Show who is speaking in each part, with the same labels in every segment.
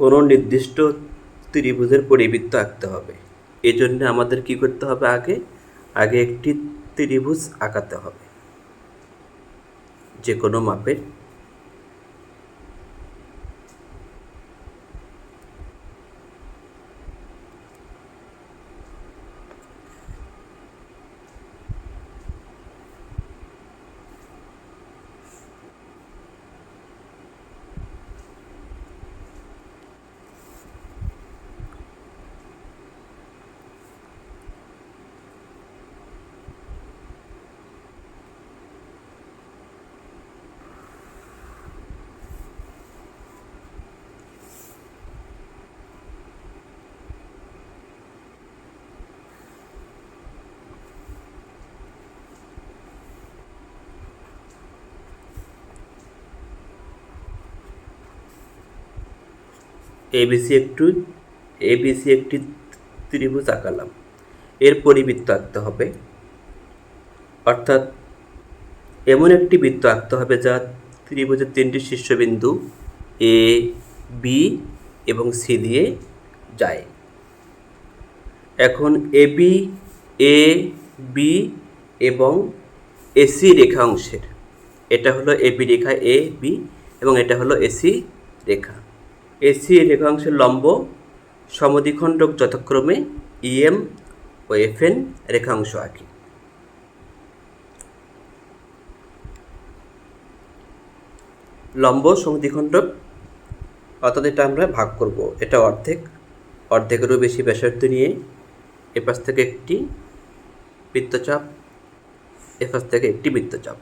Speaker 1: কোনো নির্দিষ্ট ত্রিভুজের পরিবৃত্ত আঁকতে হবে। এই জন্য আমাদের কি করতে হবে আগে? আগে একটি ত্রিভুজ আঁকাতে হবে। যে কোনো মাপের এবিসি একটু, এবিসি একটি ত্রিভুজ আঁকালাম। এর পরিবৃত্ত আঁকতে হবে। অর্থাৎ এমন একটি বৃত্ত আঁকতে হবে যা ত্রিভুজের তিনটি শীর্ষবিন্দু এ, বি এবং সি দিয়ে যায়। এখন এ, বি এ, বি এবং এসি রেখা অংশের। এটা হলো এবি রেখা, এ, বি এবং এটা হলো এসি রেখা। এসি রেখাংশের লম্ব সমদ্বিখণ্ডক যথাক্রমে ইএম ও এফএন রেখাংশ আঁকি। লম্ব সমদ্বিখণ্ডক, অর্থাৎ এটা আমরা ভাগ করব। এটা অর্ধেক, অর্ধেকেরও বেশি ব্যাসার্ধ নিয়ে এপাশ থেকে একটি বৃত্তচাপ, এপাশ থেকে একটি বৃত্তচাপ।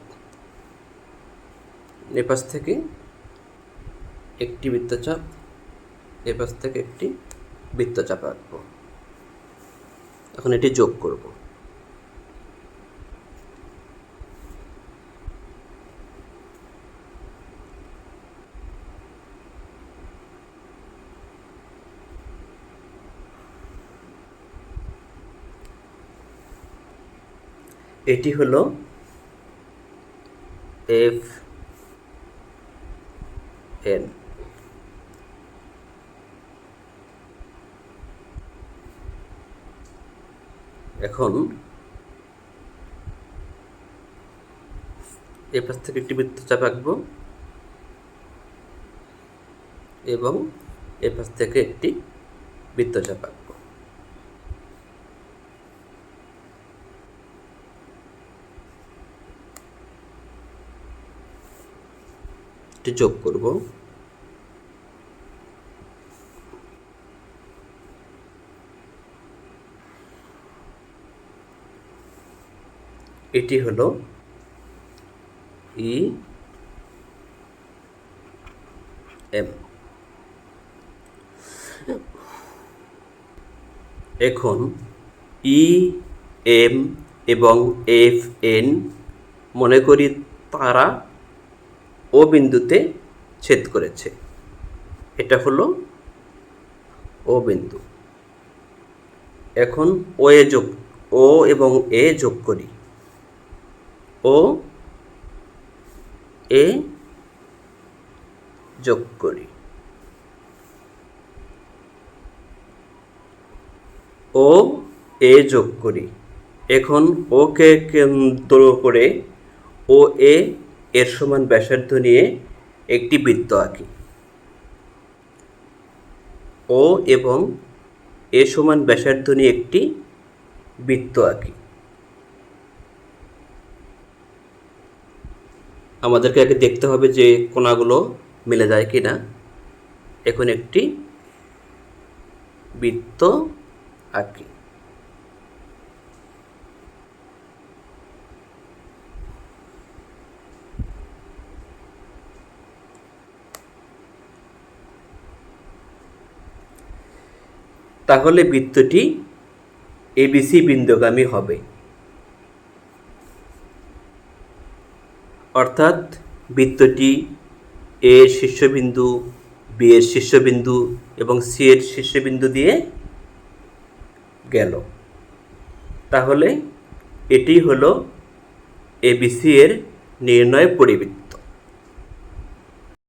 Speaker 1: এপাশ থেকে একটি বৃত্তচাপ এপাশ থেকে একটি বৃত্তচাপ আঁকবো। এখন এটি যোগ করব। এটি হলো এফ এন। এখন এ পাশ থেকে একটি বৃত্ত বৃত্তচাপ আঁকবো এবং এ পাশ থেকে একটি বৃত্তচাপ আঁকবো। এটি যোগ করব। এটি হলো ই এম। এখন ই এম এবং এফ এন মনে করি তারা ও বিন্দুতে ছেদ করেছে। এটা হলো ও বিন্দু। এখন ও এ যোগ, ও এবং এ যোগ করি। ও এ যোগ করি। ও এ যোগ করি। এখন ওকে কেন্দ্র করে ও এ এর সমান ব্যাসার্ধ নিয়ে একটি বৃত্ত আঁকি। ও এবং এ সমান ব্যাসার্ধ নিয়ে একটি বৃত্ত আঁকি। আমাদেরকে আগে দেখতে হবে যে কোনাগুলো মিলে যায় কি না এখন একটি বৃত্ত আঁকি। তাহলে বৃত্তটি এবিসি বিন্দুগামী হবে। অর্থাৎ বৃত্তটি এ এর শীর্ষবিন্দু, বি এর শীর্ষবিন্দু এবং সি এর শীর্ষবিন্দু দিয়ে গেল। তাহলে এটি হলো এবিসি এর নির্ণয় পরিবৃত্ত।